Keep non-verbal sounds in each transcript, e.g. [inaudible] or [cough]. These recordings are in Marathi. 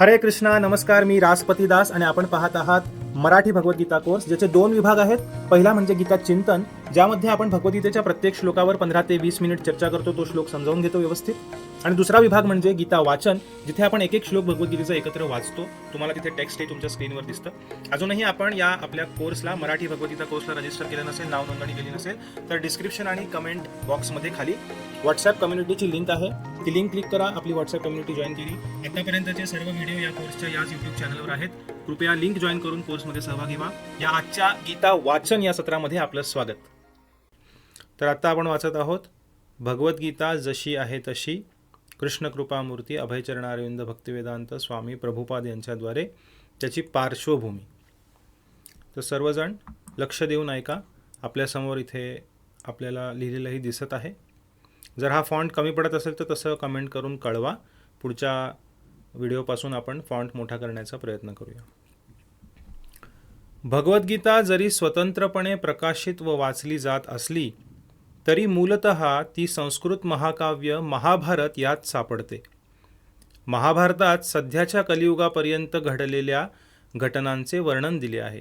हरे कृष्णा नमस्कार मी राजपती दास आणि आपण पाहत आहात मराठी भगवद्गीता कोर्स ज्याचे दोन विभाग आहेत. पहिला म्हणजे गीता चिंतन ज्यामध्ये आपण भगवद्गीतेच्या प्रत्येक श्लोकावर पंधरा ते वीस मिनिट चर्चा करतो तो श्लोक समजावून घेतो व्यवस्थित. आणि दुसरा विभाग म्हणजे गीता वाचन जिथे आपण एक एक श्लोक भगवद्गीतेचा एकत्र वाचतो. तुम्हाला तिथे टेक्स्ट हे तुमच्या स्क्रीनवर दिसतं. अजूनही आपण या आपल्या कोर्सला मराठी भगवद्गीता कोर्सला रजिस्टर केलं नसेल नाव नोंदणी केली नसेल तर डिस्क्रिप्शन आणि कमेंट बॉक्समध्ये खाली व्हॉट्सअप कम्युनिटीची लिंक आहे. ती लिंक क्लिक करा आपली व्हॉट्सअप कम्युनिटी जॉईन केली. आतापर्यंतचे सर्व व्हिडिओ या कोर्सच्या याच यूट्यूब चॅनलवर आहेत. कृपया लिंक जॉईन करून कोर्समध्ये सहभागी व्हा. या आजच्या गीता वाचन या सत्रामध्ये आपलं स्वागत. तर आत्ता आपण वाचत आहोत भगवद्गीता जशी आहे तशी. कृष्णकृपामूर्ती अभयचरण अरविंद भक्तिवेदांत स्वामी प्रभुपाद यांच्याद्वारे त्याची पार्श्वभूमी. तर सर्वजण लक्ष देऊन ऐका आपल्यासमोर इथे आपल्याला लिहिलेलंही दिसत आहे. जर हा फॉन्ट कमी पडत असेल तर तसं कमेंट करून कळवा. पुढच्या व्हिडिओपासून आपण फॉन्ट मोठा करण्याचा प्रयत्न करूया. भगवद्गीता जरी स्वतंत्रपणे प्रकाशित व वाचली जात असली तरी मूलत ती संस्कृत महाकाव्य महाभारत यात सापडते. महाभारतात सध्याच्या कलियुगापर्यंत घडलेल्या घटनांचे वर्णन दिले आहे.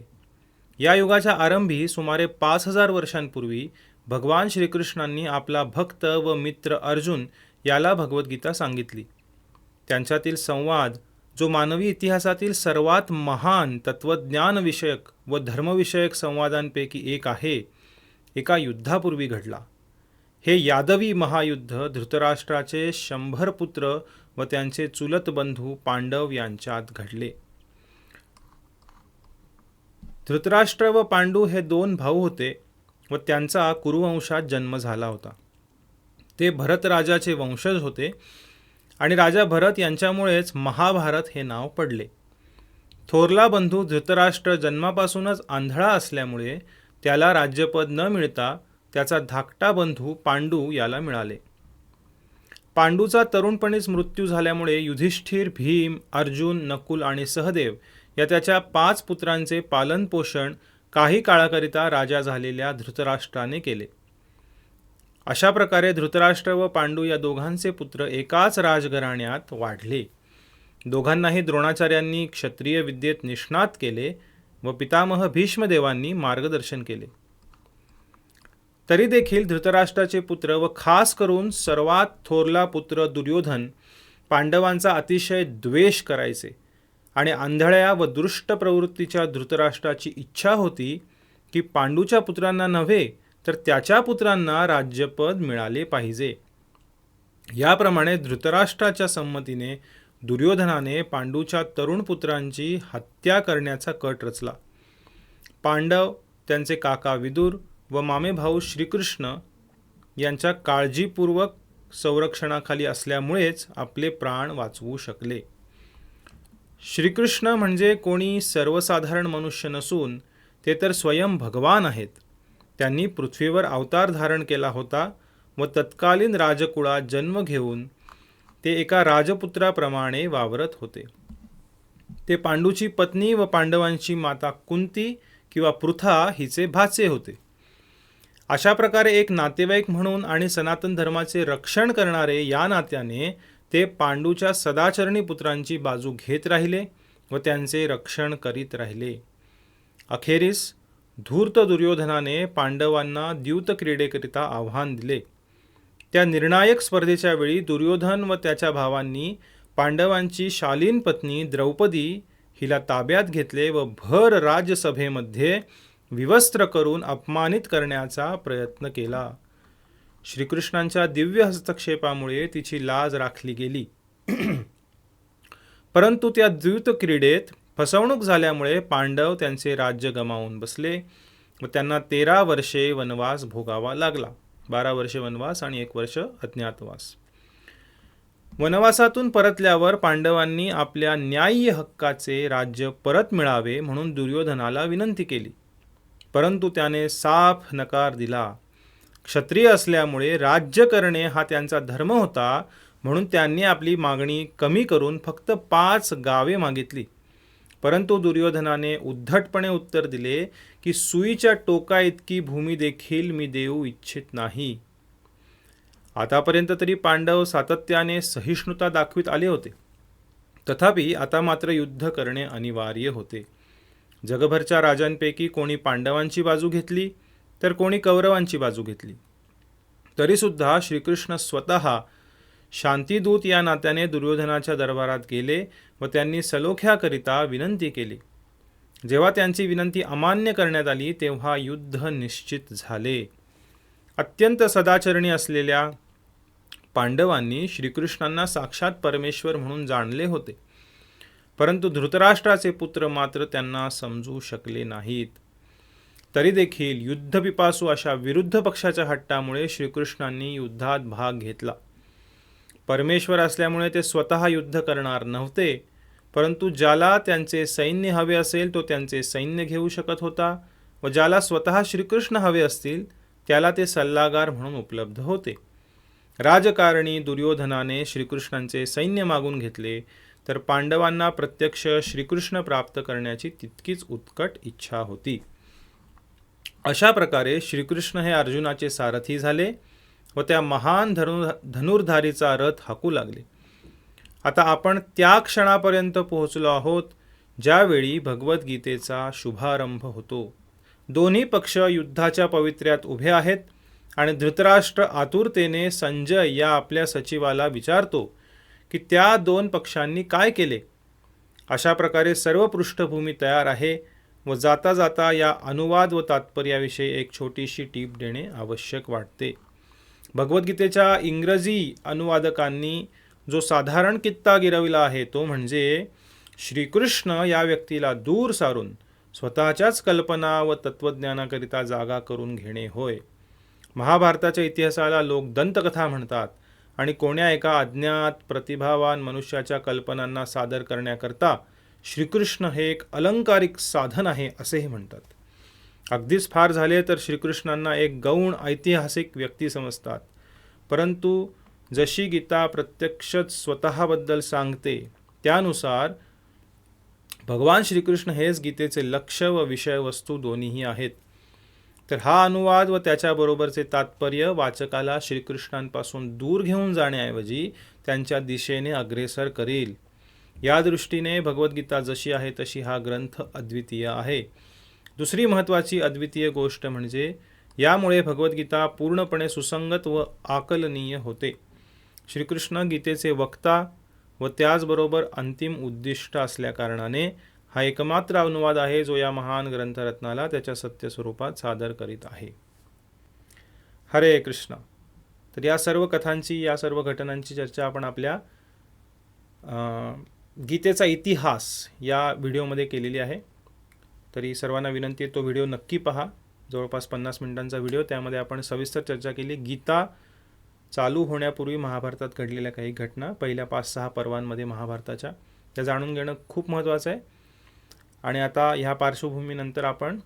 या युगाच्या आरंभी सुमारे पाच हजार वर्षांपूर्वी भगवान श्रीकृष्णांनी आपला भक्त व मित्र अर्जुन याला भगवद्गीता सांगितली. त्यांच्यातील संवाद जो मानवी इतिहासातील सर्वात महान तत्वज्ञानविषयक व धर्मविषयक संवादांपैकी एक आहे एका युद्धापूर्वी घडला. हे यादवी महायुद्ध धृतराष्ट्राचे शंभर पुत्र व त्यांचे चुलत बंधू पांडव यांच्यात घडले. धृतराष्ट्र व पांडू हे दोन भाऊ होते व त्यांचा कुरुवंशात जन्म झाला होता. ते भरत राजाचे वंशज होते आणि राजा भरत यांच्यामुळेच महाभारत हे नाव पडले. थोरला बंधू धृतराष्ट्र जन्मापासूनच आंधळा असल्यामुळे त्याला राज्यपद न मिळता त्याचा धाकटा बंधू पांडू याला मिळाले. पांडूचा तरुणपणीच मृत्यू झाल्यामुळे युधिष्ठिर भीम अर्जुन नकुल आणि सहदेव या त्याच्या पाच पुत्रांचे पालनपोषण काही काळाकरिता राजा झालेल्या धृतराष्ट्राने केले. अशा प्रकारे धृतराष्ट्र व पांडू या दोघांचे पुत्र एकाच राजघराण्यात वाढले. दोघांनाही द्रोणाचार्यांनी क्षत्रिय विद्येत निष्णात केले व पितामह भीष्मदेवांनी मार्गदर्शन केले. तरी देखील धृतराष्ट्राचे पुत्र व खास करून सर्वात थोरला पुत्र दुर्योधन पांडवांचा अतिशय द्वेष करायचे आणि आंधळ्या व दृष्ट प्रवृत्तीच्या धृतराष्ट्राची इच्छा होती की पांडूच्या पुत्रांना नव्हे तर त्याच्या पुत्रांना राज्यपद मिळाले पाहिजे. याप्रमाणे धृतराष्ट्राच्या संमतीने दुर्योधनाने पांडूच्या तरुण पुत्रांची हत्या करण्याचा कट रचला. पांडव त्यांचे काका विदुर व मामे भाऊ श्रीकृष्ण यांच्या काळजीपूर्वक संरक्षणाखाली असल्यामुळेच आपले प्राण वाचवू शकले. श्रीकृष्ण म्हणजे कोणी सर्वसाधारण मनुष्य नसून ते तर स्वयं भगवान आहेत. त्यांनी पृथ्वीवर अवतार धारण केला होता व तत्कालीन राजकुळात जन्म घेऊन ते एका राजपुत्राप्रमाणे वावरत होते. ते पांडूची पत्नी व पांडवांची माता कुंती किंवा पृथा हिचे भाचे होते. अशा प्रकारे एक नातेवाईक म्हणून आणि सनातन धर्माचे रक्षण करणारे या नात्याने ते पांडूच्या सदाचरणी पुत्रांची बाजू घेत राहिले व त्यांचे रक्षण करीत राहिले. अखेरीस धूर्त दुर्योधनाने पांडवांना द्यूत क्रीडेकरिता आव्हान दिले. त्या निर्णायक स्पर्धेच्या वेळी दुर्योधन व त्याच्या भावांनी पांडवांची शालीन पत्नी द्रौपदी हिला ताब्यात घेतले व भर राज्यसभेमध्ये विवस्त्र करून अपमानित करण्याचा प्रयत्न केला. श्रीकृष्णांच्या दिव्य हस्तक्षेपामुळे तिची लाज राखली गेली. [clears throat] परंतु त्या द्यूत क्रीडेत फसवणूक झाल्यामुळे पांडव त्यांचे राज्य गमावून बसले व त्यांना तेरा वर्षे वनवास भोगावा लागला. बारा वर्षे वनवास आणि एक वर्ष अज्ञातवास. वनवासातून परतल्यावर पांडवांनी आपल्या न्याय्य हक्काचे राज्य परत मिळावे म्हणून दुर्योधनाला विनंती केली. परंतु त्याने साफ नकार दिला. क्षत्रिय असल्यामुळे राज्य करणे हा त्यांचा धर्म होता म्हणून त्यांनी आपली मागणी कमी करून फक्त पाच गावे मागितली. परंतु दुर्योधनाने उद्धटपणे उत्तर दिले की सुईच्या टोका इतकी भूमी देखील मी देऊ इच्छित नाही. आतापर्यंत तरी पांडव सातत्याने सहिष्णुता दाखवित आले होते. तथापि आता मात्र युद्ध करणे अनिवार्य होते. जगभरच्या राजांपैकी कोणी पांडवांची बाजू घेतली तर कोणी कौरवांची बाजू घेतली. तरीसुद्धा श्रीकृष्ण स्वतः शांतीदूत या नात्याने दुर्योधनाच्या दरबारात गेले व त्यांनी सलोख्याकरिता विनंती केली. जेव्हा त्यांची विनंती अमान्य करण्यात आली तेव्हा युद्ध निश्चित झाले. अत्यंत सदाचरणी असलेल्या पांडवांनी श्रीकृष्णांना साक्षात परमेश्वर म्हणून जाणले होते. परंतु धृतराष्ट्राचे पुत्र मात्र त्यांना समजू शकले नाहीत. तरी देखील युद्धपिपासू अशा विरुद्ध पक्षाच्या हट्टामुळे श्रीकृष्णांनी युद्धात भाग घेतला. परमेश्वर असल्यामुळे ते स्वतः युद्ध करणार नव्हते परंतु ज्याला त्यांचे सैन्य हवे असेल तो त्यांचे सैन्य घेऊ शकत होता व ज्याला स्वतः श्रीकृष्ण हवे असतील त्याला ते सल्लागार म्हणून उपलब्ध होते. राजकारणी दुर्योधनाने श्रीकृष्णांचे सैन्य मागून घेतले तर पांडवांना प्रत्यक्ष श्रीकृष्ण प्राप्त करण्याची तितकीच उत्कट इच्छा होती. अशा प्रकारे श्रीकृष्ण हे अर्जुनाचे सारथी झाले व त्या महान धनु धनुर्धारीचा रथ हाकू लागले. आता आपण त्या क्षणापर्यंत पोहोचलो आहोत ज्यावेळी भगवद्गीतेचा शुभारंभ होतो. दोन्ही पक्ष युद्धाच्या पवित्र्यात उभे आहेत आणि धृतराष्ट्र आतुरतेने संजय या आपल्या सचिवाला विचारतो की त्या दोन पक्षांनी काय केले? अशा प्रकारे सर्व पृष्ठभूमी तयार आहे व जाता जाता या अनुवाद व तात्पर्याविषयी एक छोटीशी टीप देणे आवश्यक वाटते. भगवद्गीतेच्या इंग्रजी अनुवादकांनी जो साधारण कित्ता गिरविला आहे तो म्हणजे श्रीकृष्ण या व्यक्तीला दूर सारून स्वतःच्याच कल्पना व तत्त्वज्ञानाकरिता जागा करून घेणे होय. महाभारताच्या इतिहासाला लोक दंतकथा म्हणतात आणि कोण्या एका अज्ञात प्रतिभावान मनुष्याच्या कल्पनांना सादर करण्याकरता श्रीकृष्ण हे एक अलंकारिक साधन आहे असेही म्हणतात. अगदीच फार झाले तर श्रीकृष्णांना एक गौण ऐतिहासिक व्यक्ती समजतात. परंतु जशी गीता प्रत्यक्षच स्वतःबद्दल सांगते त्यानुसार भगवान श्रीकृष्ण हेच गीतेचे लक्ष व विषयवस्तू दोन्हीही आहेत. तर हा अनुवाद व त्याच्याबरोबरचे तात्पर्य वाचकाला श्रीकृष्णांपासून दूर घेऊन जाण्याऐवजी त्यांच्या दिशेने अग्रेसर करेल. या दृष्टीने भगवद्गीता जशी आहे तशी हा ग्रंथ अद्वितीय आहे. दुसरी महत्त्वाची अद्वितीय गोष्ट म्हणजे यामुळे भगवद्गीता पूर्णपणे सुसंगत व आकलनीय होते. श्रीकृष्ण गीतेचे वक्ता व त्याचबरोबर अंतिम उद्दिष्ट असल्याकारणाने हा एकमात्र अनुवाद आहे जो या महान ग्रंथरत्नाला त्याच्या सत्य स्वरूपात सादर करीत आहे. हरे कृष्ण. तर या सर्व कथांची या सर्व घटनांची चर्चा आपण आपल्या गीतेचा इतिहास या व्हिडिओमध्ये केलेली आहे. तरी सर्वांना विनंती आहे तो व्हिडिओ नक्की पहा. जवळपास पन्नास मिनिटांचा व्हिडिओ. त्यामध्ये आपण सविस्तर चर्चा केली. गीता चालू होण्यापूर्वी महाभारतात घडलेल्या काही घटना पहिल्या पाच सहा पर्वांमध्ये महाभारताच्या. त्या जाणून घेणं खूप महत्त्वाचं आहे. आणि आता ह्या पार्श्वभूमीनंतर आपण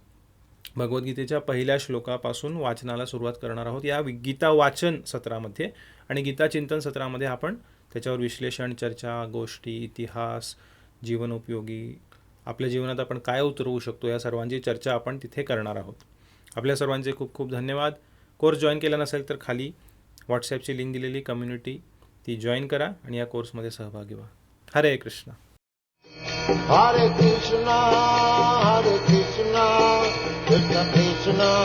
भगवद्गीतेच्या पहिल्या श्लोकापासून वाचनाला सुरुवात करणार आहोत. या गीता वाचन सत्रामध्ये आणि गीता चिंतन सत्रामध्ये आपण त्याच्यावर विश्लेषण चर्चा गोष्टी इतिहास जीवनोपयोगी आपल्या जीवनात आपण काय उतरवू शकतो या सर्वांची चर्चा आपण तिथे करणार आहोत. आपल्या सर्वांचे खूप खूप धन्यवाद. कोर्स जॉईन केला नसेल तर खाली व्हॉट्सॲपची लिंक दिलेली कम्युनिटी ती जॉईन करा आणि या कोर्समध्ये सहभागी व्हा. हरे कृष्ण. हरे Krishna, हरे Krishna, कृष्ण कृष्णा.